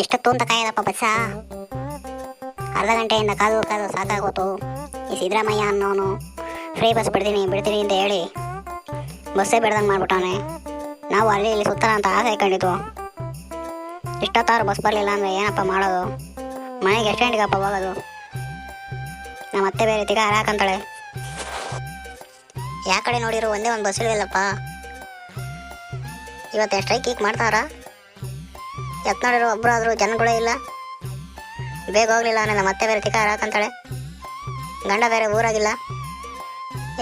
ಎಷ್ಟೊತ್ತು ಅಂತ ಕಾಯದಪ್ಪ ಬಸ್ಸ? ಅರ್ಧ ಗಂಟೆಯಿಂದ ಕಾದು ಕಾದು ಸಾಕಾಗೋತು. ಈ ಸಿದ್ದರಾಮಯ್ಯ ಅನ್ನೋನು ಫ್ರೀ ಬಸ್ ಬಿಡ್ತೀನಿ ಬಿಡ್ತೀನಿ ಅಂತ ಹೇಳಿ ಬಸ್ಸೇ ಬಿಡ್ದಂಗೆ ಮಾಡ್ಬಿಟ್ಟವನೆ ನಾವು ಅಲ್ಲಿ ಇಲ್ಲಿ ಸುತ್ತಲ ಅಂತ ಆಸೆ ಕಂಡಿತು ಇಷ್ಟೊತ್ತಾರು ಬಸ್ ಬರಲಿಲ್ಲ ಅಂದರೆ ಏನಪ್ಪ ಮಾಡೋದು? ಮನೆಗೆ ಎಷ್ಟು ಗಂಟೆಗಪ್ಪ ಹೋಗೋದು? ನಮ್ಮ ಅತ್ತೆ ಬೇರೆ ತಿಗ ಹಾರಾಕಂತಾಳೆ. ಯಾ ಕಡೆ ನೋಡಿರೋ ಒಂದೇ ಒಂದು ಬಸ್ ಇಲ್ಲಪ್ಪ ಇವತ್ತು ಸ್ಟ್ರೈಕ್ ಈಗ ಮಾಡ್ತಾರ? ಎತ್ ನೋಡಿರೋ ಒಬ್ಬರಾದರೂ ಜನಗಳೇ ಇಲ್ಲ. ಬೇಗ ಹೋಗ್ಲಿಲ್ಲ ನನ್ನ ಮತ್ತೆ ಬೇರೆ ತಿಕಾರ ಹಾಕಂತಾಳೆ ಗಂಡ ಬೇರೆ ಊರಾಗಿಲ್ಲ.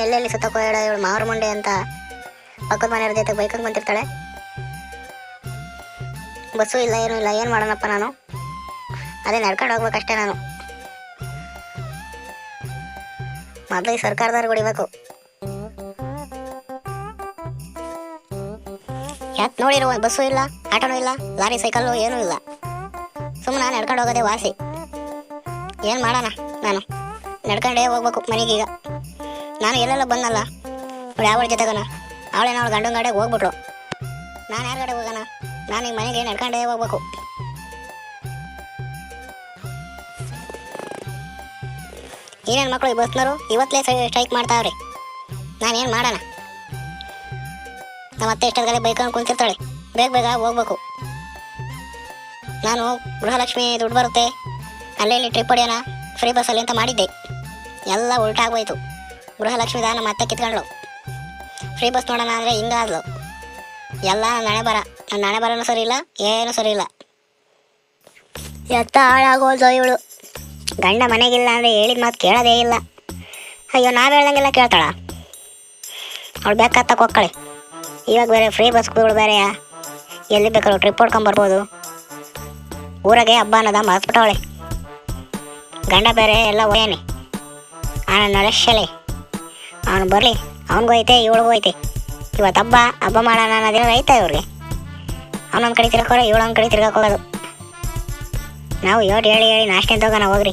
ಎಲ್ಲೆಲ್ಲಿ ಸುತ್ತಕ್ಕೋ ಹೇಳ, ಇವಳು ಮಾವ್ರ ಮುಂಡೆ ಅಂತ ಪಕ್ಕದ ಮನೆಯವ್ರ ಜೊತೆ ಬೈಕಂಗೆ ಬಂತಿರ್ತಾಳೆ ಬಸ್ಸು ಇಲ್ಲ, ಏನೂ ಇಲ್ಲ, ಏನು ಮಾಡೋಣಪ್ಪ ನಾನು? ಅದೇ ನಡ್ಕೊಂಡು ಹೋಗ್ಬೇಕಷ್ಟೇ ನಾನು. ಮೊದಲಿಗೆ ಸರ್ಕಾರದವ್ರು ಹೊಡಿಬೇಕು ಯಾಕೆ ನೋಡಿರೋ ಬಸ್ಸು ಇಲ್ಲ, ಆಟೋನೂ ಇಲ್ಲ, ಲಾರಿ, ಸೈಕಲ್ಲು ಏನೂ ಇಲ್ಲ. ಸುಮ್ಮನೆ ನಡ್ಕೊಂಡು ಹೋಗೋದೆ ವಾಸಿ. ಏನು ಮಾಡೋಣ ನಾನು? ನಡ್ಕೊಂಡೇ ಹೋಗ್ಬೇಕು ಮನೆಗೀಗ ನಾನು ಎಲ್ಲೆಲ್ಲ ಬಂದಲ್ಲ ಅವಳು ಯಾವ ಜೊತೆಗನ? ಅವಳೇನ ಅವಳು ಗಂಡನ ಗಾಡಿಗೆ ಹೋಗ್ಬಿಟ್ರು. ನಾನು ಯಾರ ಕಡೆ ಹೋಗೋಣ? ನಾನು ಈಗ ಮನೆಗೆ ನಡ್ಕೊಂಡೇ ಹೋಗ್ಬೇಕು. ಏನೇನು ಮಕ್ಕಳು ಈ ಬಸ್ನವರು? ಇವತ್ತಲೇ ಸ್ಟ್ರೈಕ್ ಮಾಡ್ತಾವ್ರಿ. ನಾನೇನು ಮಾಡೋಣ? ನಮ್ಮ ಅತ್ತೆ ಇಷ್ಟೊತ್ತಲ್ಲಿ ಬೈಕೊಂಡು ಕುಂತಿರ್ತಾಳೆ. ಬೇಗ ಬೇಗ ಹೋಗ್ಬೇಕು. ನಾನು ಗೃಹಲಕ್ಷ್ಮಿ ದುಡ್ಡು ಬರುತ್ತೆ. ಅಲ್ಲೇ ಇಲ್ಲಿ ಟ್ರಿಪ್ ಹೊಡೆಯೋಣ ಫ್ರೀ ಬಸ್ಸಲ್ಲಿ ಅಂತ ಮಾಡಿದ್ದೆ. ಎಲ್ಲ ಉಲ್ಟಾಗೋಯ್ತು ಗೃಹಲಕ್ಷ್ಮಿ ದಾನ ಮತ್ತೆ ಕಿತ್ಕೊಂಡ್ಳು. ಫ್ರೀ ಬಸ್ ನೋಡೋಣ ಅಂದರೆ ಹಿಂಗಾದ್ಲು ಎಲ್ಲ ನಾಳೆ ಬರ ನನ್ನ ನಾಳೆ ಬರೋನು ಸರಿ ಇಲ್ಲ, ಏನು ಸರಿ ಇಲ್ಲ. ಎತ್ತ ಹಾಳಾಗೋದು ಇವಳು. ಗಂಡ ಮನೆಗಿಲ್ಲ ಅಂದರೆ ಹೇಳಿದ ಮಾತು ಕೇಳೋದೇ ಇಲ್ಲ. ಅಯ್ಯೋ, ನಾವು ಹೇಳ್ದಂಗೆಲ್ಲ ಕೇಳ್ತಾಳ. ಅವಳು ಬೇಕಾದ ಹೋಗ್ಕಳೆ ಇವಾಗ ಬೇರೆ ಫ್ರೀ ಬಸ್ಗಳು ಬೇರೆ. ಎಲ್ಲಿ ಬೇಕಾದ್ರೂ ಟ್ರಿಪ್ ಹೊಡ್ಕೊಂಬರ್ಬೋದು. ಊರಾಗೆ ಹಬ್ಬ ಅನ್ನೋದ ಮರ್ತ್ಬಿಟ್ಟವಳೆ ಗಂಡ ಬೇರೆ ಎಲ್ಲ ಒಯ್ಯಾನೆ. ಅವನ ನಡೆಸಲಿ ಅವನು ಬರಲಿ, ಅವನಿಗೂ ಐತೆ, ಇವಳಿಗೂ ಐತೆ. ಇವತ್ತು ಹಬ್ಬ ಹಬ್ಬ ಮಾಡೋಣ ಅನ್ನೋದೇನೋ ಐತೆ ಇವ್ರಿಗೆ. ಅವನೊಂದು ಕಡೆ ತಿರ್ಕೋರೆ ಇವಳೊಂದು ಕಡೆ ತಿರ್ಗಕ್ಕೆ ನಾವು ಯೋಟ್ ಹೇಳಿ ಹೇಳಿ ನಾಷ್ಟೇ ತಗೋಣ ಹೋಗ್ರಿ.